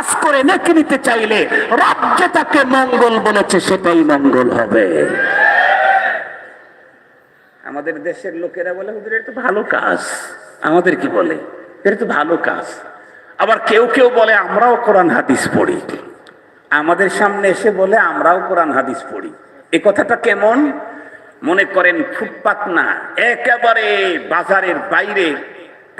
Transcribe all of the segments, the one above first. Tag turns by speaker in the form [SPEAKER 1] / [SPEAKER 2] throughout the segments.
[SPEAKER 1] কাজ করে নেকি নিতে চাইলে রাজ্যে তাকে মঙ্গল বলেছে, সেটাই মঙ্গল হবে। আমাদের দেশের লোকেরা বলে, হুজুর, এটা ভালো কাজ। আমাদের কি বলে? এটা তো ভালো কাজ। আবার কেউ কেউ বলে, আমরাও কোরআন হাদিস পড়ি। আমাদের সামনে এসে বলে, আমরাও কোরআন হাদিস পড়ি। এ কথাটা কেমন? মনে করেন ফুটপাত না, একেবারে বাজারের বাইরে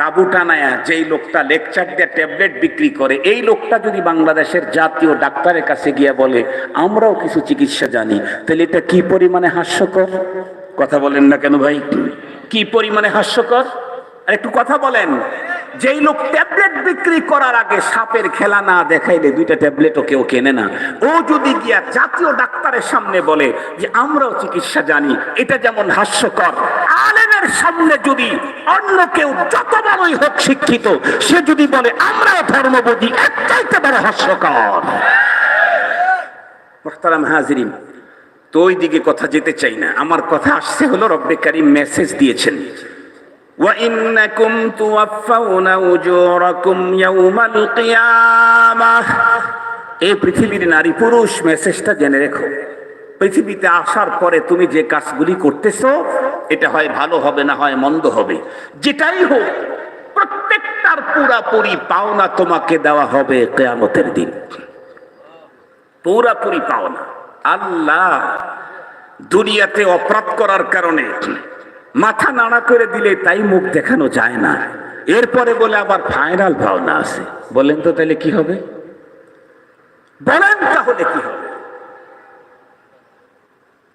[SPEAKER 1] তাবু টানায়া যেই লোকটা লেকচার দিয়ে ট্যাবলেট বিক্রি করে, এই লোকটা যদি বাংলাদেশের জাতীয় ডাক্তারের কাছে গিয়ে বলে, আমরাও কিছু চিকিৎসা জানি তাহলে এটা কি পরিমাণে হাস্যকর? কথা বলেন না কেন ভাই? কি পরিমাণে হাস্যকর? একটু কথা বলেন, যেই লোক ট্যাবলেট বিক্রি করার আগে সাপের খেলা না দেখাইলে দুইটা ট্যাবলেটও কেউ কেনে না। ও যদি গিয়া জাতীয় ডাক্তারের সামনে বলে যে, আমরাও চিকিৎসা জানি, এটা যেমন হাস্যকর। আলেমের সামনে যদি অন্য কেউ যত বড়ই হোক শিক্ষিত, সে যদি বলে, আমরাও ধর্ম বুঝি এর চাইতে বড় হাস্যকর। মোখতারাম হাজিরিন, তো ওই দিকে কথা যেতে চাই না। আমার কথা আসছে হলো রব্বে কারিম মেসেজ দিয়েছেন। وإنكم توفون أجوركم يوم القيامة এই পৃথিবীর নারী পুরুষ মেসেজটা জেনে রেখো পৃথিবীতে আসার পরে তুমি যে কাজগুলি করতেছো এটা হয় ভালো হবে না হয় মন্দ হবে যেটাই হোক প্রত্যেকটার পুরাপুরি পাওনা তোমাকে দেওয়া হবে কেয়ামতের দিন পুরাপুরি পাওনা আল্লাহ দুনিয়াতে অপরাধ করার কারণে মাথা নাড়া করে দিলে তাই মুখ দেখানো যায় না। এরপরে বলে, আবার ফাইনাল ভাবনা আছে। বলেন তো তাহলে কি হবে? বলেন তাহলে কি হবে?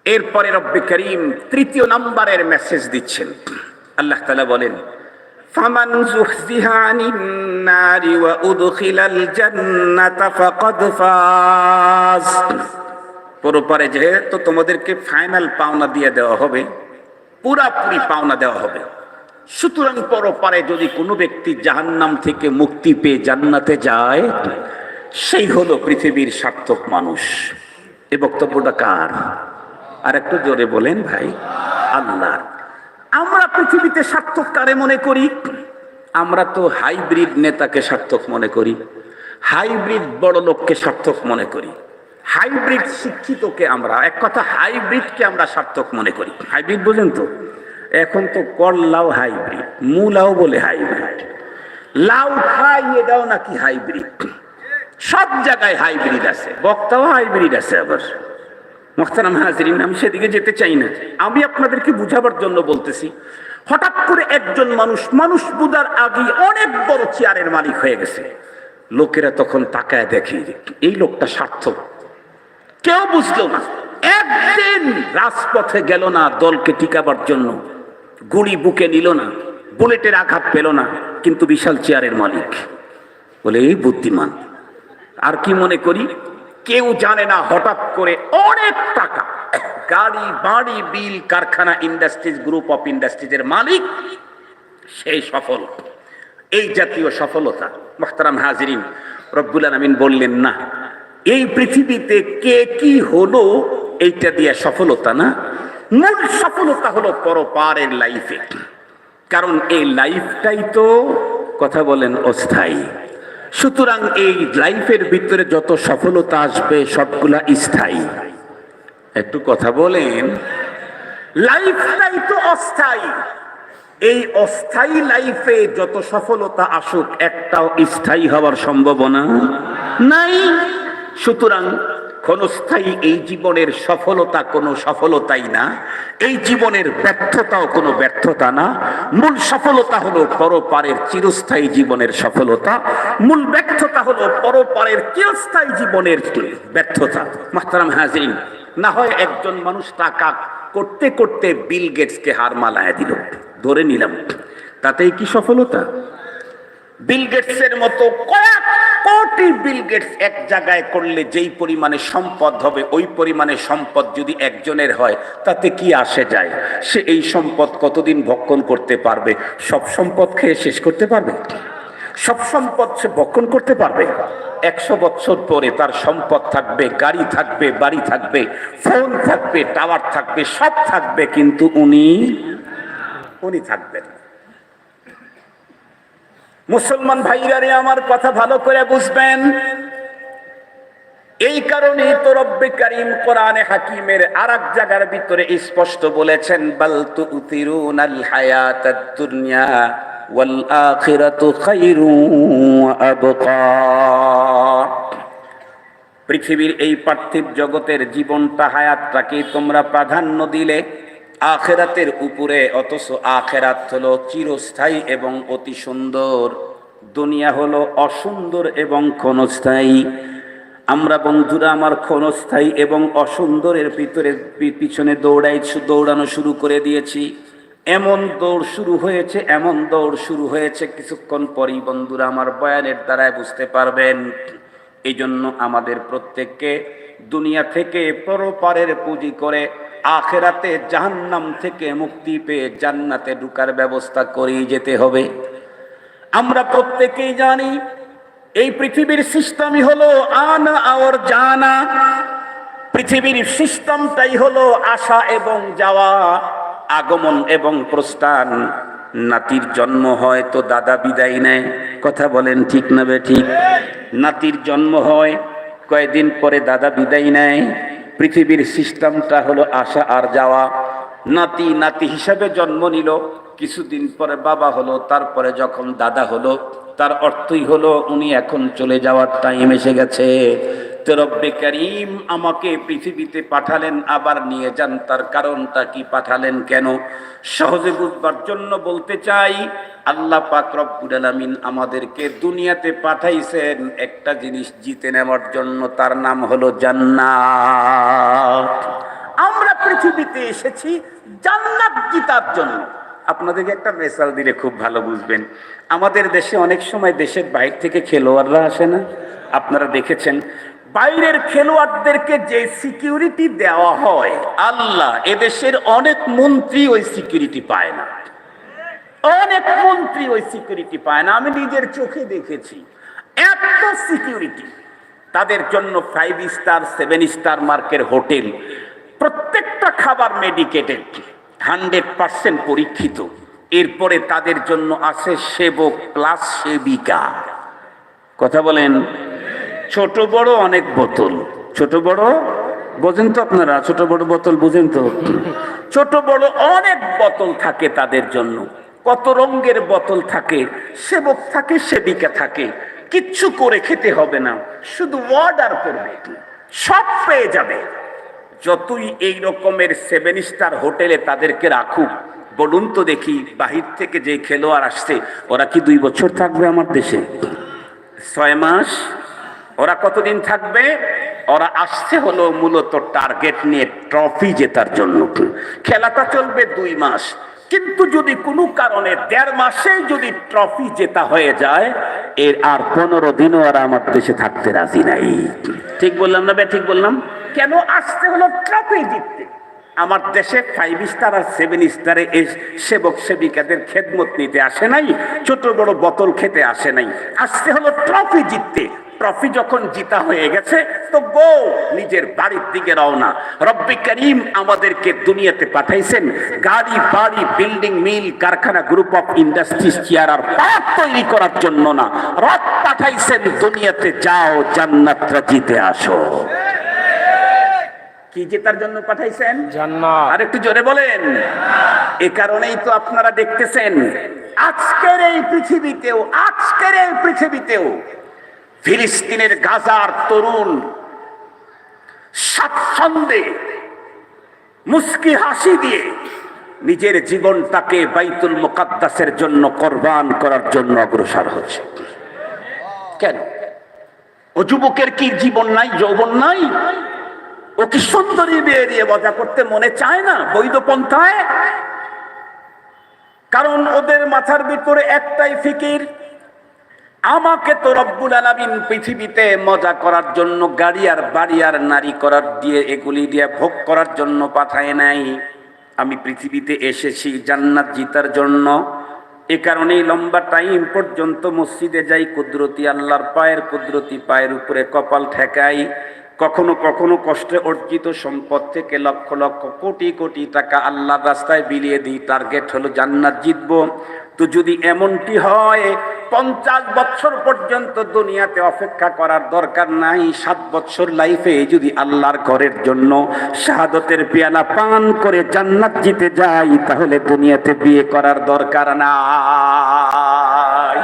[SPEAKER 1] এরপরে রব্বে করিম তৃতীয় নাম্বারের মেসেজ দিচ্ছেন। আল্লাহ তালা বলেন যেহেতু তোমাদেরকে ফাইনাল পাওনা দিয়ে দেওয়া হবে পুরাপুরি পাওনা দেওয়া হবে। সুতরাং পরপারে যদি কোনো ব্যক্তি জাহান্নাম থেকে মুক্তি পেয়ে জান্নাতে যায়, সেই হলো পৃথিবীর সার্থক মানুষ। এ বক্তব্যটা কার? আর একটু জোরে বলেন ভাই। আল্লাহ আমরা পৃথিবীতে সার্থক কারে মনে করি? আমরা তো হাইব্রিড নেতাকে সার্থক মনে করি। হাইব্রিড বড় লোককে সার্থক মনে করি। হাইব্রিড শিক্ষিতকে আমরা, এক কথা হাইব্রিডকে আমরা সার্থক মনে করি। হাইব্রিড বোঝেন তো? এখন তো করলাও হাইব্রিড, মূলাও বলে হাইব্রিড। লাউ খাই এটাও নাকি হাইব্রিড। সব জায়গায় হাইব্রিড আছে, বক্তাও হাইব্রিড আছে আবার। মোখতারাম হাজরিন, আমি সেদিকে যেতে চাই না। আমি আপনাদেরকে বুঝাবার জন্য বলতেছি, হঠাৎ করে একজন মানুষ মানুষ বুঝার আগে অনেক বড় চেয়ারের মালিক হয়ে গেছে। লোকেরা তখন তাকায় দেখে, এই লোকটা সার্থক। কেউ বুঝলো না। একদিন রাজপথে গেল না দলকে টিকাবার জন্য। গুলি বুকে নিল না, বুলেটের আঘাত পেল না, কিন্তু বিশাল চেয়ারের মালিক বলে, এই বুদ্ধিমান, আর কি মনে করি? কেউ জানে না হঠাৎ করে অনেক টাকা, গাড়ি, বাড়ি, বিল, কারখানা, ইন্ডাস্ট্রিজ, গ্রুপ অফ ইন্ডাস্ট্রিজের মালিক, সেই সফল, এই জাতীয় সফলতা। মোখতারাম হাজিরিন, রব্বুল আলমিন বললেন, না এই পৃথিবীতে কে কি হলো, এইটা দিয়ে সফলতা না? মূল সফলতা হলো পরপারের লাইফে কারণ এই লাইফটাই তো, কথা বলেন, অস্থায়ী। সুতরাং এই লাইফের ভিতরে যত সফলতা আসবে, সবগুলা স্থায়ী। একটু কথা বলেন লাইফটাই তো অস্থায়ী। এই অস্থায়ী লাইফে যত সফলতা আসুক, একটাও স্থায়ী হওয়ার সম্ভাবনা নাই। সুতরাং ক্ষণস্থায়ী এই জীবনের সফলতা কোনো সফলতাই না, এই জীবনের ব্যর্থতাও কোনো ব্যর্থতা না। মূল সফলতা হলো পরপারের চিরস্থায়ী জীবনের সফলতা। মূল ব্যর্থতা হলো পরপারের চিরস্থায়ী জীবনের ব্যর্থতা। মাহতারাম হাজির না হয় একজন মানুষ টাকা করতে করতে বিল গেটসকে হার মালায় দিল। ধরে নিলাম, তাতেই কি সফলতা? বিল গেটসের মতো কয়েক কোটি বিল গেটস এক জায়গায় করলে যেই পরিমাণে সম্পদ হবে, ওই পরিমাণে সম্পদ যদি একজনের হয়, তাতে কি আসে যায়? সে এই সম্পদ কতদিন ভক্ষণ করতে পারবে? সব সম্পদ খেয়ে শেষ করতে পারবে? সব সম্পদ সে ভক্ষণ করতে পারবে? একশো বছর পরে তার সম্পদ থাকবে, গাড়ি থাকবে, বাড়ি থাকবে, ফোন থাকবে, টাওয়ার থাকবে, সব থাকবে, কিন্তু উনি উনি থাকবেন। মুসলমান ভাইরা রে আমার কথা ভালো করে বুঝবেন। এই কারণে তো রব্বে কারিম কোরআনে হাকিমের আর এক জায়গার ভিতরে স্পষ্ট বলেছেন, বাল তু উতিরুন আল হায়াতাদ দুনিয়া ওয়াল আখিরাতু আবকা। পৃথিবীর এই পার্থিব জগতের জীবনটা হায়াতটাকে তোমরা প্রাধান্য দিলে। আখেরাতের উপরে, অথচ আখেরাত হলো চিরস্থায়ী এবং অতি সুন্দর। দুনিয়া হলো অসুন্দর এবং ক্ষণস্থায়ী। আমরা বন্ধুরা, আমার ক্ষণস্থায়ী এবং অসুন্দরের ভিতরে পিছনে দৌড়াই দৌড়ানো শুরু করে দিয়েছি। এমন দৌড় শুরু হয়েছে, এমন দৌড় শুরু হয়েছে, কিছুক্ষণ পরেই বন্ধুরা আমার বয়ানের দ্বারাই বুঝতে পারবেন। এই জন্য আমাদের প্রত্যেককে দুনিয়া থেকে পরপারের পুঁজি করে আখেরাতে জাহান্নাম থেকে মুক্তি পেয়ে জান্নাতে ঢুকার ব্যবস্থা করেই যেতে হবে। আমরা প্রত্যেকেই জানি, এই পৃথিবীর সিস্টেমই হলো আনা আর জানা। পৃথিবীর সিস্টেমটাই হলো আসা এবং যাওয়া, আগমন এবং প্রস্থান। নাতির জন্ম হয় তো দাদা বিদায় নেয়। কথা বলেন ঠিক না বে ঠিক? নাতির জন্ম হয় কয়েকদিন পরে দাদা বিদায় নেয়? পৃথিবীর সিস্টেমটা হলো আসা আর যাওয়া। নাতি নাতি হিসাবে জন্ম নিল, কিছুদিন পরে বাবা হলো, তারপরে যখন দাদা হলো, তার অর্থই হলো উনি এখন চলে যাওয়ার টাইম এসে গেছে। তো রব্বে করিম আমাকে পৃথিবীতে পাঠালেন, আবার নিয়ে যান। তার কারণটা কি পাঠালেন কেন? সহজে বুঝবার জন্য বলতে চাই, আল্লাহ পাক রব্বুল আলামিন আমাদেরকে দুনিয়াতে পাঠাইছেন একটা জিনিস জিতে নেওয়ার জন্য, তার নাম হলো জান্নাত। আমরা পৃথিবীতে এসেছি জান্নাত জিতার জন্য। আপনাদেরকে একটা মেসাল দিলে খুব ভালো বুঝবেন। আমাদের দেশে অনেক সময় দেশের বাইরে থেকে খেলোয়াড়রা আসে না। আপনারা দেখেছেন বাইরের খেলোয়াড়দেরকে যে সিকিউরিটি দেওয়া হয়, আল্লাহ এদেশের অনেক মন্ত্রী ওই সিকিউরিটি পায় না। অনেক মন্ত্রী ওই সিকিউরিটি পায় না। আমি নিজের চোখে দেখেছি। এত সিকিউরিটি তাদের জন্য ফাইভ স্টার সেভেন স্টার মার্কের হোটেল প্রত্যেকটা খাবার মেডিকেটেড হান্ড্রেড পার্সেন্ট পরীক্ষিত। এরপরে তাদের জন্য আছে সেবক প্লাস সেবিকা। কথা বলেন? ছোট বড় অনেক বোতল। ছোট বড়? বোঝেন তো আপনারা, ছোট বড় বোতল বুঝেন তো। ছোট বড় অনেক বোতল থাকে তাদের জন্য। কত রঙের বোতল থাকে, সেবক থাকে, সেবিকা থাকে। কিচ্ছু করে খেতে হবে না, শুধু অর্ডার করবে। সব পেয়ে যাবে। যতই এই রকমের সেভেন স্টার হোটেলে তাদেরকে রাখুক, বলুন তো দেখি বাহির থেকে যে খেলোয়াড় আসছে, ওরা কি দুই বছর থাকবে আমার দেশে? ছয় মাস? ওরা কতদিন থাকবে? ওরা আসছে হলো মূলত টার্গেট নিয়ে ট্রফি জেতার জন্য। খেলাটা চলবে দুই মাস। কিন্তু যদি কোনো কারণে দেড় মাসে যদি ট্রফি জেতা হয়ে যায়, এর আর পনেরো দিনও ওরা আমার দেশে থাকতে রাজি নাই। ঠিক বললাম না ঠিক বললাম? কেন আসতে হলো ট্রফি জিততে? আমার দেশে ফাইভ স্টার আর সেভেন স্টারে এই সেবক সেবিকাদের খেদমত নিতে আসে নাই, ছোট বড় বোতল খেতে আসে নাই। আসতে হলো ট্রফি জিততে। ট্রফি যখন জিতা হয়ে গেছে তো গো নিজের বাড়ির দিকে রওনা। রব্বি করিম আমাদেরকে দুনিয়াতে পাঠাইছেন। গাড়ি বাড়ি বিল্ডিং মিল কারখানা গ্রুপ অফ ইন্ডাস্ট্রিজ চেয়ার আর পাট তৈরি করার জন্য না। রথ পাঠাইছেন দুনিয়াতে যাও জান্নাতরা জিতে আসো। কি জেতার জন্য পাঠাইছেন?
[SPEAKER 2] জান্নাত।
[SPEAKER 1] আর একটু জোরে বলেন। এ কারণেই তো আপনারা দেখতেছেন আজকের এই পৃথিবীতেও আজকের এই পৃথিবীতেও ফিলিস্তিনের গাজার তরুণ স্বাচ্ছন্দ্যে মুস্কি হাসি দিয়ে নিজের জীবনটাকে বাইতুল মুকাদ্দাসের জন্য কোরবান করার জন্য অগ্রসর হচ্ছে। কেন? ও যুবকের কি জীবন নাই, যৌবন নাই? ও কি সুন্দরী বিয়ে দিয়ে মজা করতে মনে চায় না, বৈধ পন্থায়? কারণ ওদের মাথার ভিতরে একটাই ফিকির আমাকে তো রব্বুল আলামিন পৃথিবীতে মজা করার জন্য, গাড়ি আর বাড়ি আর নারী করার দিয়ে এগুলি দিয়ে ভোগ করার জন্য পাঠায় নাই। আমি পৃথিবীতে এসেছি জান্নাত জিতার জন্য। এ কারণেই লম্বা টাইম পর্যন্ত মসজিদে যাই, কুদরতি আল্লাহর পায়ের কুদরতি পায়ের উপরে কপাল ঠেকাই। কখনো কখনো কষ্টে অর্জিত সম্পদ থেকে লক্ষ লক্ষ কোটি কোটি টাকা আল্লাহর রাস্তায় বিলিয়ে দিই। টার্গেট হলো জান্নাত জিতবো। তো যদি এমনটি হয় পঞ্চাশ বছর পর্যন্ত দুনিয়াতে অপেক্ষা করার দরকার নাই। সাত বছর লাইফে যদি আল্লাহর ঘরের জন্য শাহাদতের পেয়ালা পান করে জান্নাত জিতে যাই, তাহলে দুনিয়াতে বিয়ে করার দরকার নাই।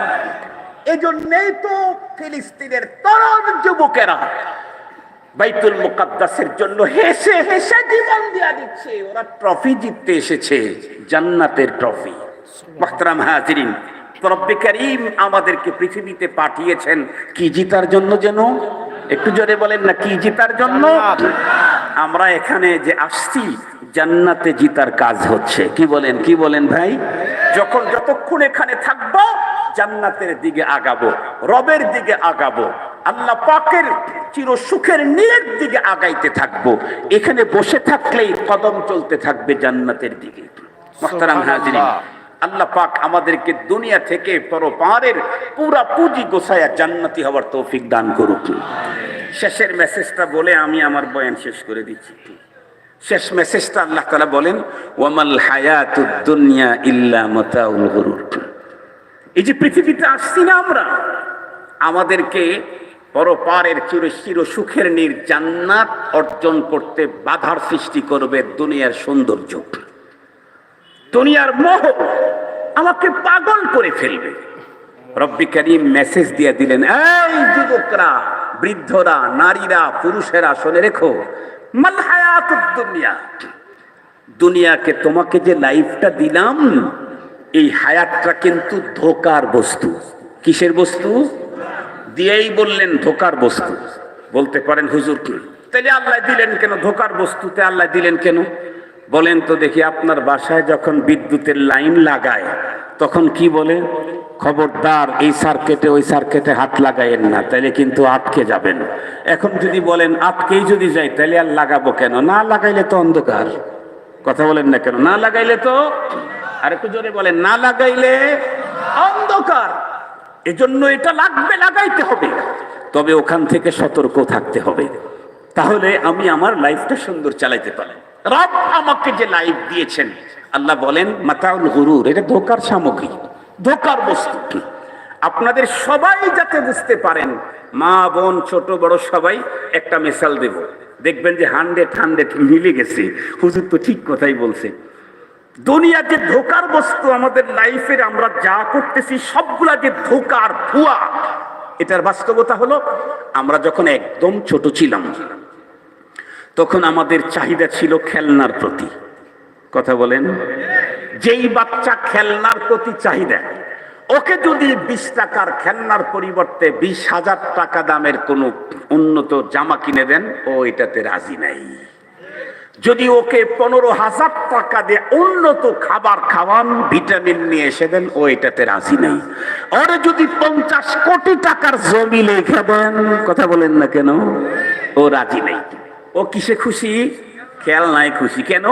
[SPEAKER 1] এজন্যই তো ফিলিস্তিনের তরুণ যুবকেরা বাইতুল মুকাদ্দাসের জন্য হেসে হেসে জীবন দেয়া দিচ্ছে। ওরা ট্রফি জিততে এসেছে, জান্নাতের ট্রফি মোহতারাম হাজিরিন রব্বে করিম আমাদেরকে পৃথিবীতে পাঠিয়েছেন। কি জিতার জন্য যেন? একটু জোরে বলেন না কি জিতার জন্য? আমরা এখানে যে আসছি জান্নাতে জিতার কাজ হচ্ছে। কি বলেন কি বলেন ভাই? যখন যতক্ষণ এখানে থাকব জান্নাতের দিকে আগাবো রবের দিকে আগাবো আল্লাহ পাকের চির সুখের নীলের দিকে আগাইতে থাকব। এখানে বসে থাকলেই কদম চলতে থাকবে জান্নাতের দিকে। মোহতারাম হাজিরিন আল্লাহ পাক আমাদেরকে দুনিয়া থেকে পরপারের পুরা পুঁজি গোছায়া জান্নাতি হওয়ার তৌফিক দান করুক। শেষের মেসেজটা বলে আমি আমার বয়ান শেষ করে দিচ্ছি। শেষ মেসেজটা আল্লাহ তালা বলেন, ওয়ামাল হায়াতুদ দুনিয়া ইল্লা মাতাউল গুরুর। এই যে পৃথিবীতে আসছি না আমরা, আমাদেরকে পরপারের চির চির সুখের নির জান্নাত অর্জন করতে বাধার সৃষ্টি করবে দুনিয়ার সৌন্দর্য। দুনিয়ার মোহ আমাকে পাগল করে ফেলবে। রব্বি করিম মেসেজ দিয়ে দিলেন, এই যুবকরা, বৃদ্ধরা, নারীরা, পুরুষেরা, শুনে রেখো, মাল হায়াতুদ দুনিয়া। দুনিয়াকে তোমাকে যে লাইফটা দিলাম, এই হায়াতটা কিন্তু ধোকার বস্তু। কিসের বস্তু? দিয়েই বললেন ধোকার বস্তু। বলতে পারেন হুজুর কি? তাহলে আল্লাহ দিলেন কেন? ধোকার বস্তুতে আল্লাহ দিলেন কেন? বলেন তো দেখি আপনার বাসায় যখন বিদ্যুতের লাইন লাগায়, তখন কি বলে? খবরদার, এই সার্কেটে ওই সার্কেটে হাত লাগাইয়েন না, তাইলে কিন্তু আটকে যাবেন। এখন যদি বলেন, আটকেই যদি যাই তাহলে আর লাগাবো কেন? না লাগাইলে তো অন্ধকার। কথা বলেন না কেন? না লাগাইলে তো আর একটু জোরে বলেন, না লাগাইলে অন্ধকার। এজন্য এটা লাগবে, লাগাইতে হবে। তবে ওখান থেকে সতর্ক থাকতে হবে। তাহলে আমি আমার লাইফটা সুন্দর চালাইতে পারি রব আমাকে যে লাইফ দিয়েছেন, আল্লাহ বলেন, মাতাউল গুরুর এটা ধোকার সামগ্রী, ধোকার বস্তু। আপনাদের সবাই যাতে বুঝতে পারেন, মা, বোন, ছোট, বড় সবাই একটা মেশাল দেব। দেখবেন যে হান্ড্রেড হান্ড্রেড মিলে গেছে। হুজুর তো ঠিক কথাই বলছে। দুনিয়া যে ধোকার বস্তু আমাদের লাইফের, আমরা যা করতেছি সবগুলা যে ধোকার ভুয়া এটার বাস্তবতা হলো, আমরা যখন একদম ছোট ছিলাম তখন আমাদের চাহিদা ছিল খেলনার প্রতি। কথা বলেন? যেই বাচ্চা খেলনার প্রতি চাহিদা, ওকে যদি বিশ টাকার খেলনার পরিবর্তে বিশ হাজার টাকা দামের কোনো উন্নত জামা কিনে দেন, ও এটাতে রাজি নাই। যদি ওকে পনেরো হাজার টাকা দিয়ে উন্নত খাবার খাওয়ান, ভিটামিন নিয়ে এসে দেন, ও এটাতে রাজি নেই। ওরে যদি পঞ্চাশ কোটি টাকার জমি লেখে দেন, কথা বলেন না কেন? ও রাজি নেই। ও কিসে খুশি? খেলনায় খুশি। কেন?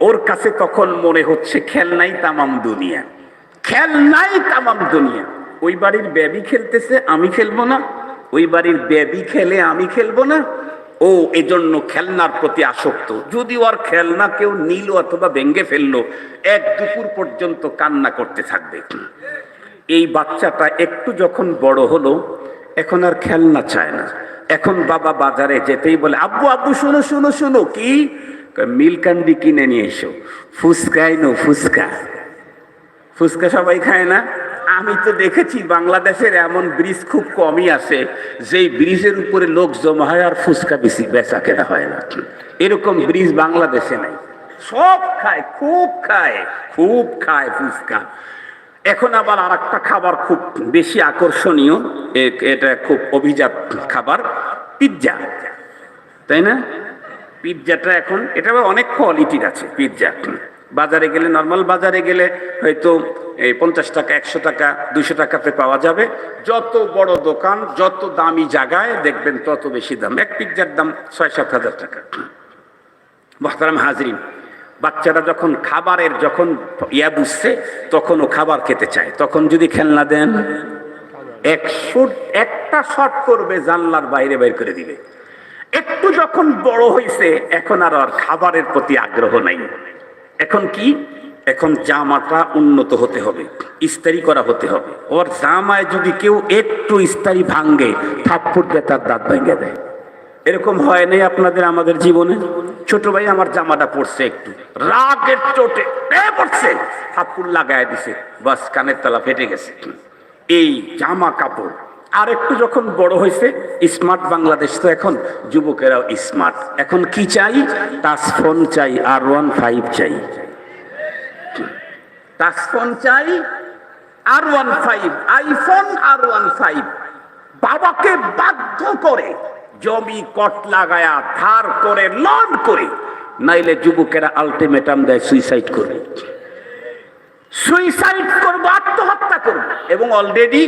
[SPEAKER 1] ওর কাছে তখন মনে হচ্ছে খেলনাই তামাম দুনিয়া। খেলনাই তামাম দুনিয়া। ওই বাড়ির বেবি খেলতেছে, আমি খেলব না। ওই বাড়ির বেবি খেলে আমি খেলব না। ও এজন্য খেলনার প্রতি আসক্ত। যদি ওর খেলনা কেউ নিল অথবা ভেঙ্গে ফেলল, এক দুপুর পর্যন্ত কান্না করতে থাকবে। এই বাচ্চাটা একটু যখন বড় হলো, এখন আর খেলনা চায় না। এখন বাবা বাজারে যেতেই বলে, আব্বু আব্বু, শুনো শুনো শুনো, কি? মিল্কান্ডি কিনে নিয়ে এসো। ফুচকাই নো ফুচকা। ফুচকা সবাই খায় না। আমি তো দেখেছি বাংলাদেশের এমন ব্রিজ খুব কমই আছে যেই ব্রিজের উপরে লোক জমা হয় আর ফুচকা বেশি বেচা কেনা হয় না। এরকম ব্রিজ বাংলাদেশে নাই। সব খায়, খুব খায় খুব খায় ফুচকা। এখন আবার আর একটা খাবার খুব বেশি আকর্ষণীয়। এটা খুব অভিজাত খাবার, পিৎজা। তাই না? পিৎজাটা এখন, এটা অনেক কোয়ালিটির আছে, পিৎজা। বাজারে গেলে নর্মাল বাজারে গেলে হয়তো এই পঞ্চাশ টাকা, একশো টাকা দুশো টাকাতে পাওয়া যাবে। যত বড় দোকান, যত দামি জায়গায় দেখবেন তত বেশি দাম। এক পিৎজার দাম ছয় সাত হাজার টাকা। মোহতারাম হাজরিন বাচ্চারা যখন খাবারের যখন ইয়া বুঝছে, তখন ও খাবার খেতে চায়। তখন যদি খেলনা দেন, এক শুট একটা শট করবে, জানলার বাইরে বের করে দিবে। একটু যখন বড় হয়েছে এখন আর আর খাবারের প্রতি আগ্রহ নাই। এখন কি? এখন জামাটা উন্নত হতে হবে, ইস্তারি করা হতে হবে। ওর জামায় যদি কেউ একটু ইস্তারি ভাঙ্গে থাপ্পড় দিয়ে তার দাঁত ভেঙে দেয়। এরকম হয় নাই আপনাদের আমাদের জীবনে। ছোট ভাই আমার জামাটা পড়ছে একটু। রাগের চোটে পড়ছে। থাপ্পড় লাগায় দিছে। বাস কানের তলা ফেটে গেছে। এই জামা কাপড়। আর একটু যখন বড় হয়েছে স্মার্ট বাংলাদেশ তো এখন, যুবকেরাও স্মার্ট এখন কি চাই? টাচ ফোন চাই, আর ওয়ান ফাইভ চাই। টাচ ফোন চাই, আর ওয়ান ফাইভ। আইফোন আর ওয়ান ফাইভ। বাবাকে বাধ্য করে জমি কট লাগায়া ধার করে, লন করে। নাইলে যুবকেরা আলটিমেটাম দেয় সুইসাইড করবে। সুইসাইড করব, আত্মহত্যা করব। এবং অলরেডি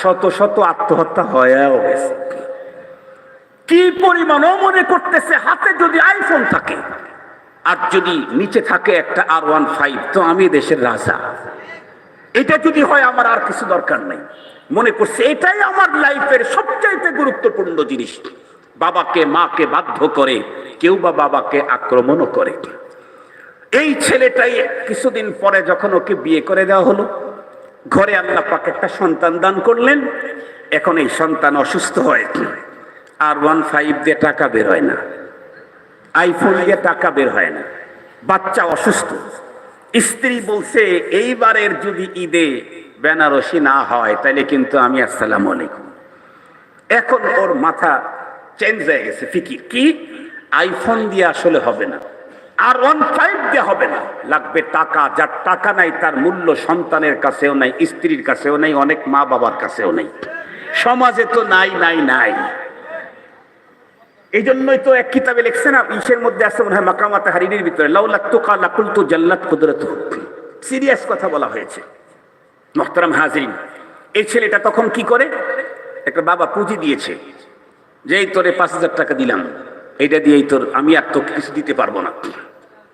[SPEAKER 1] শত শত আত্মহত্যা হয়েও গেছে। কি পরিমাণও মনে করতেছে, হাতে যদি আইফোন থাকে, আর যদি নিচে থাকে একটা আর ওয়ান ফাইভ তো আমি দেশের রাজা। এটা যদি হয়, আমার আর কিছু দরকার নেই। মনে করছে, এটাই আমার লাইফের সবচাইতে গুরুত্বপূর্ণ জিনিস। বাবাকে, মাকে বাধ্য করে, কেউ বা বাবাকে আক্রমণও করে। এই ছেলেটাই কিছুদিন পরে যখন ওকে বিয়ে করে দেওয়া হলো, ঘরে আল্লাহ পাক একটা সন্তান দান করলেন। এখন এই সন্তান অসুস্থ হয়, আর ওয়ান ফাইভ দিয়ে টাকা বের হয় না, আইফোন দিয়ে টাকা বের হয় না, বাচ্চা অসুস্থ। স্ত্রী বলছে, এইবারের যদি ঈদে বেনারসি না হয় তাহলে কিন্তু আমি আসসালাম আলাইকুম। এখন ওর মাথা চেঞ্জ হয়ে গেছে ফিকির কি? আইফোন দিয়ে আসলে হবে না। আর ওয়ান ফাইভ দিয়ে হবে না। লাগবে টাকা, যার টাকা নাই তার মূল্য সন্তানের কাছেও নাই, স্ত্রীর কাছেও নাই, অনেক মা বাবার কাছেও নাই। সমাজে তো নাই নাই নাই। এই জন্যই তো এক কিতাবে লিখছে না, ইসের মধ্যে আছে মনে হয় মাকামাতে হারিনের ভিতরে লাউলাক তো কালাকুল তো জাল্লাত কুদরত সিরিয়াস কথা বলা হয়েছে। মোহতারাম হাজরিন, এই ছেলেটা তখন কি করে? একটা বাবা পুঁজি দিয়েছে। যে এই তোরে পাঁচ হাজার টাকা দিলাম, এইটা দিয়েই তোর আমি আর তো কিছু দিতে পারব না।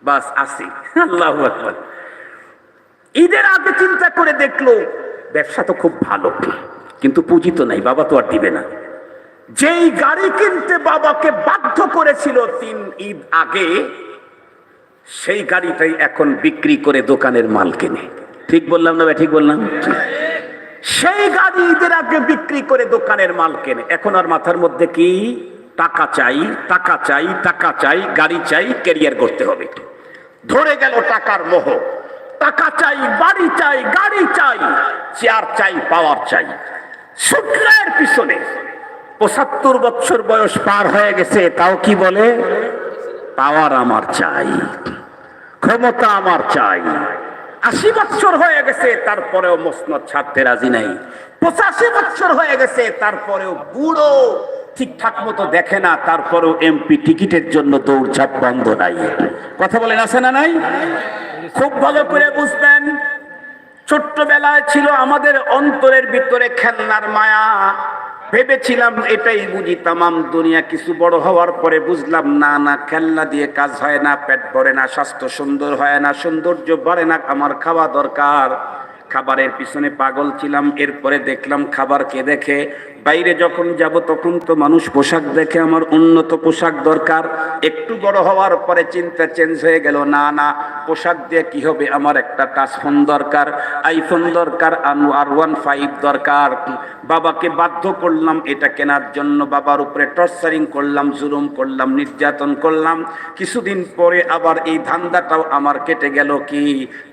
[SPEAKER 1] বাস, আসি। আল্লাহ ঈদের আগে চিন্তা করে দেখল, ব্যবসা তো খুব ভালো, কিন্তু পুঁজি তো নাই, বাবা তো আর দিবে না। যেই গাড়ি কিনতে বাবাকে বাধ্য করেছিল তিন ঈদ আগে, সেই গাড়িটাই এখন বিক্রি করে দোকানের মাল কেনে। ঠিক বললাম না ঠিক বললাম। সেই গাড়ি ঈদের আগে বিক্রি করে দোকানের মাল কেনে। এখন আর মাথার মধ্যে কি? টাকা চাই টাকা চাই টাকা চাই, গাড়ি চাই ক্যারিয়ার করতে হবে। ধরে গেল টাকার মোহ। টাকা চাই, বাড়ি চাই, গাড়ি চাই চেয়ার চাই পাওয়ার চাই। শুক্রের পিছনে পঁচাত্তর বছর বয়স পার হয়ে গেছে, তাও কি বলে? পাওয়ার আমার চাই, ক্ষমতা আমার চাই। আশি বছর হয়ে গেছে, তারপরেও মসনদ ছাড়তে রাজি নাই। পঁচাশি বছর হয়ে গেছে, তারপরেও বুড়ো ঠিকঠাক মতো দেখে না, তারপরেও এমপি টিকিটের জন্য দৌড়ঝাঁপ বন্ধ নাই। কথা বলেন, আছে না নাই? খুব ভালো করে বুঝবেন, ছোট্টবেলায় ছিল আমাদের অন্তরের ভিতরে খেলনার মায়া। ভেবেছিলাম এটাই বুঝি তামাম দুনিয়া কিছু বড় হওয়ার পরে বুঝলাম, না না, খেলনা দিয়ে কাজ হয় না, পেট ভরে না, স্বাস্থ্য সুন্দর হয় না, সৌন্দর্য বাড়ে না, আমার খাওয়া দরকার। খাবারের পিছনে পাগল ছিলাম, এরপরে দেখলাম খাবার কে দেখে বাইরে যখন যাব, তখন তো মানুষ পোশাক দেখে আমার উন্নত পোশাক দরকার। একটু বড় হওয়ার পরে চিন্তা চেঞ্জ হয়ে গেল, না না, পোশাক দিয়ে কি হবে? আমার একটা টাচ ফোন দরকার আইফোন দরকার আর ওয়ান ফাইভ দরকার। বাবাকে বাধ্য করলাম এটা কেনার জন্য, বাবার উপরে টর্চারিং করলাম, জুলুম করলাম, নির্যাতন করলাম। কিছুদিন পরে আবার এই ধান্দাটাও আমার কেটে গেল কি?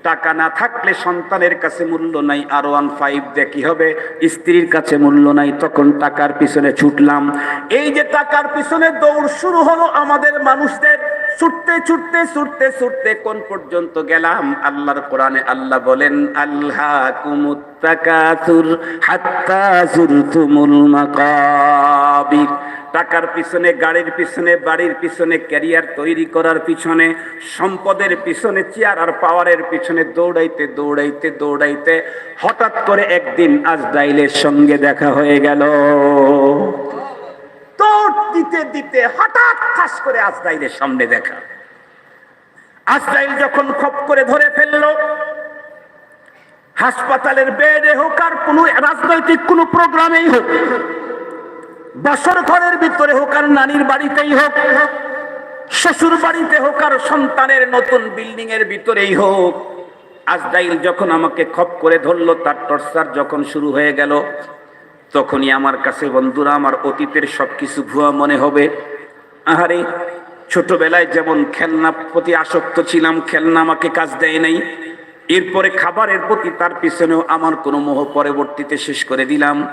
[SPEAKER 1] টাকা না থাকলে সন্তানের কাছে মূল্য নাই আর ওয়ান ফাইভ দিয়ে কি হবে? স্ত্রীর কাছে মূল্য নাই, তখন টাকার পিছনে ছুটলাম। এই যে টাকার পিছনে দৌড় শুরু হলো আমাদের মানুষদের ছুটতে ছুটতে ছুটতে ছুটতে কোন পর্যন্ত গেলাম? আল্লাহর কোরআনে আল্লাহ বলেন আল্লাহ কুমুত্তাকাতুর হাত্তা জুরতুমুল মাকাবির। টাকার পিছনে, গাড়ির পিছনে, বাড়ির পিছনে, ক্যারিয়ার তৈরি করার পিছনে, সম্পদের পিছনে, চেয়ার আর পাওয়ারের পিছনে, দৌড়াইতে দৌড়াইতে দৌড়াইতে হঠাৎ করে একদিন আজরাইলের সঙ্গে দেখা হয়ে গেল। দৌড় দিতে দিতে হঠাৎ ঠাস করে আজরাইলের সামনে দেখা। আজরাইল যখন খপ করে ধরে ফেলল, হাসপাতালের বেডে হোক আর কোনো রাজনৈতিক কোনো প্রোগ্রামেই হোক বছর ঘরের ভিতরে হোক আর নানির বাড়িতেই হোক, শ্বশুর বাড়িতে হোক আর সন্তানের নতুন বিল্ডিং এর ভিতরেই হোক, আজরাইল যখন আমাকে খপ করে ধরলো, তার টর্চার যখন শুরু হয়ে গেল তখনই আমার কাছে বন্ধুরা, আমার অতীতের সব কিছু ভুয়া মনে হবে। আহারে, ছোটবেলায় যেমন খেলনা প্রতি আসক্ত ছিলাম, খেলনা আমাকে কাজ দেয় নাই। এরপরে খাবারের প্রতি তার পিছনেও আমার কোনো মোহ পরবর্তীতে শেষ করে দিলাম।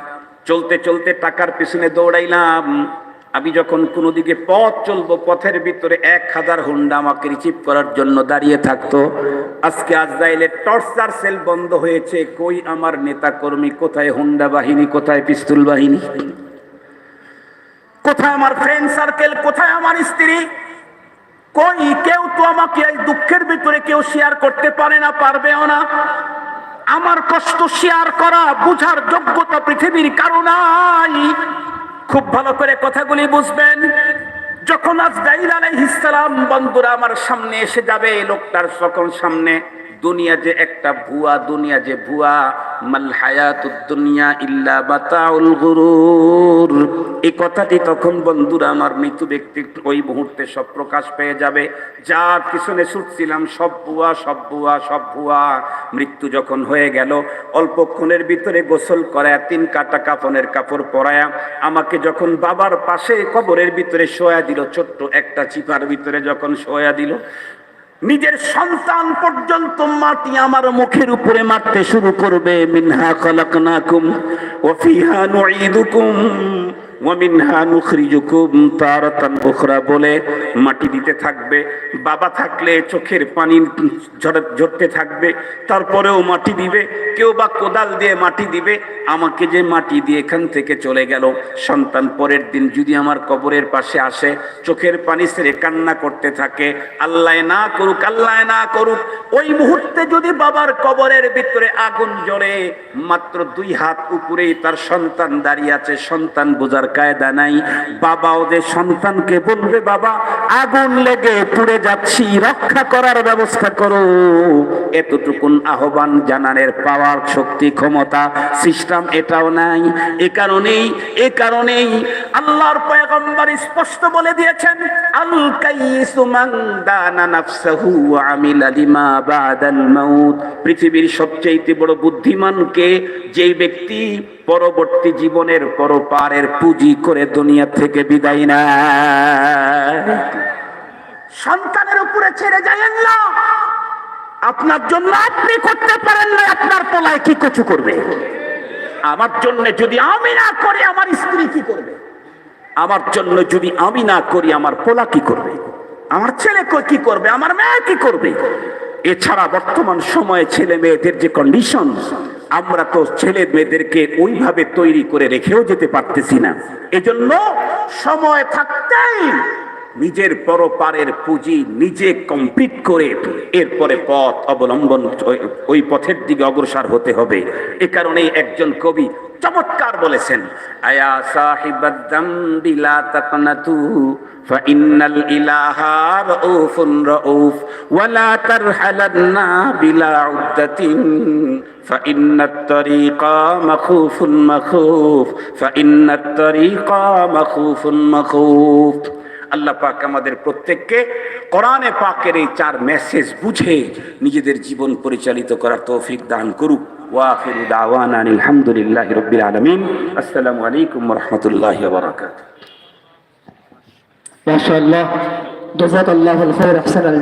[SPEAKER 1] চলতে চলতে টাকার পিছনে দৌড়াইলাম। আমি যখন কোনো দিকে পথ চলবো, পথের ভিতরে এক হাজার হুন্ডা আমাকে রিসিভ করার জন্য দাঁড়িয়ে থাকতো। আজকে আজরাইলের টর্চার সেল বন্ধ হয়েছে। কই আমার নেতা কর্মী কোথায় হুন্ডা বাহিনী? কোথায় পিস্তুল বাহিনী? কোথায় আমার ফ্রেন্ড সার্কেল কোথায় আমার স্ত্রী? কই? কেউ তো আমাকে এই দুঃখের ভিতরে কেউ শেয়ার করতে পারে না, পারবেও না। আমার কষ্ট শেয়ার করা, বুঝার যোগ্যতা পৃথিবীর কারণাই খুব ভালো করে কথাগুলি বুঝবেন। যখন আজরাইল আলাইহিস সালাম বন্ধুরা আমার সামনে এসে যাবে, লোকটার সকল সামনে। দুনিয়া যে একটা ভুয়া, দুনিয়া যে ভুয়া, মাল হায়াতুদ দুনিয়া ইল্লা বাতাউল গুরুর। এই কথাটি তখন বন্ধুরা, আমার মৃত ব্যক্তি ওই মুহূর্তে সব প্রকাশ পেয়ে যাবে। যার পিছনে ছুটছিলাম, সব ভুয়া সব ভুয়া সব ভুয়া। মৃত্যু যখন হয়ে গেল, অল্পক্ষণের ভিতরে গোসল করায়, তিন কাটা কাফনের কাপড় পরায়া, আমাকে যখন বাবার পাশে কবরের ভিতরে শোয়া দিল, ছোট্ট একটা চিপার ভিতরে যখন শোয়া দিল নিজের সন্তান পর্যন্ত মাটি আমার মুখের উপরে মারতে শুরু করবে। মিনহা কলকনাকুম ও ফিহা বলে মাটি দিতে থাকবে, বাবা থাকলে চোখের পানি ঝর- ঝরতে থাকবে, তারপরেও মাটি দিবে, কেউ বা কোদাল দিয়ে মাটি দিবে, আমাকে যে মাটি দিয়ে এখান থেকে চলে গেল, সন্তান পরের দিন যদি আমার কবরের পাশে আসে, চোখের পানি ছেড়ে কান্না করতে থাকে, আল্লাহ না করুক, আল্লাহ না করুক, ওই মুহূর্তে যদি বাবার কবরের ভিতরে আগুন জ্বলে, মাত্র দুই হাত উপরেই তার সন্তান দাঁড়িয়ে আছে, সন্তান বোঝার কায়দা নাই। বাবা ওদের সন্তানকে বলবে, বাবা, আগুন লেগে পুড়ে যাচ্ছি, রক্ষা করার ব্যবস্থা করো। এতটুকুন আহ্বান জানানের পাওয়ার শক্তি, ক্ষমতা সিস্টেম এটাও নাই। এ কারণেই এ কারণেই আল্লাহর পয়গম্বর স্পষ্ট বলে দিয়েছেন আল কাইয়িসু মান দানা নাফসাহু ওয়া আমিলা লিমা বাদাল মাউত। পৃথিবীর সবচেয়ে বড় বুদ্ধিমানকে যেই ব্যক্তি পরবর্তী জীবনের পরপারের পুঁজি করে দুনিয়া থেকে বিদায় না সন্তানের উপরে ছেড়ে যায়েন না। আপনার জন্য আপনি করতে পারেন না, আপনার পোলায় কি কচু করবে? আমার জন্য যদি আমি না করি, আমার স্ত্রী কি করবে? আমার জন্য যদি আমি না করি, আমার পোলা কি করবে? আমার ছেলে কি করবে? আমার মেয়ে কি করবে? এছাড়া বর্তমান সময়ে ছেলে মেয়েদের যে কন্ডিশন আমরা তো ছেলে মেয়েদেরকে ওইভাবে তৈরি করে রেখেও যেতে পারতেছি না। এজন্য সময় থাকতেই নিজের পরপারের পুঁজি নিজে কমপ্লিট করে এরপরে পথ অবলম্বন ওই- ওই পথের দিকে অগ্রসর হতে হবে এ কারণে একজন কবি চমৎকার বলেছেন আয়া সাহিবাদ দামবি লা তাকনাতু فإن الإله رؤوف رؤوف ولا ترحلن بلا عدة فإن الطريق مخوف مخوف فإن الطريق مخوف مخوف আল্লাহ পাক আমাদের প্রত্যেককে কোরআনে পাকের এই চার মেসেজ বুঝে নিজেদের জীবন পরিচালিত করার তৌফিক দান করুক। ওয়াফির আলহামদুলিল্লাহ রবিল আলমিন। আসসালামু আলাইকুম রহমতুল্লাহ
[SPEAKER 2] বরাকাত মাশাআল্লাহ। জাযাকাল্লাহুল খাইর আহসানাল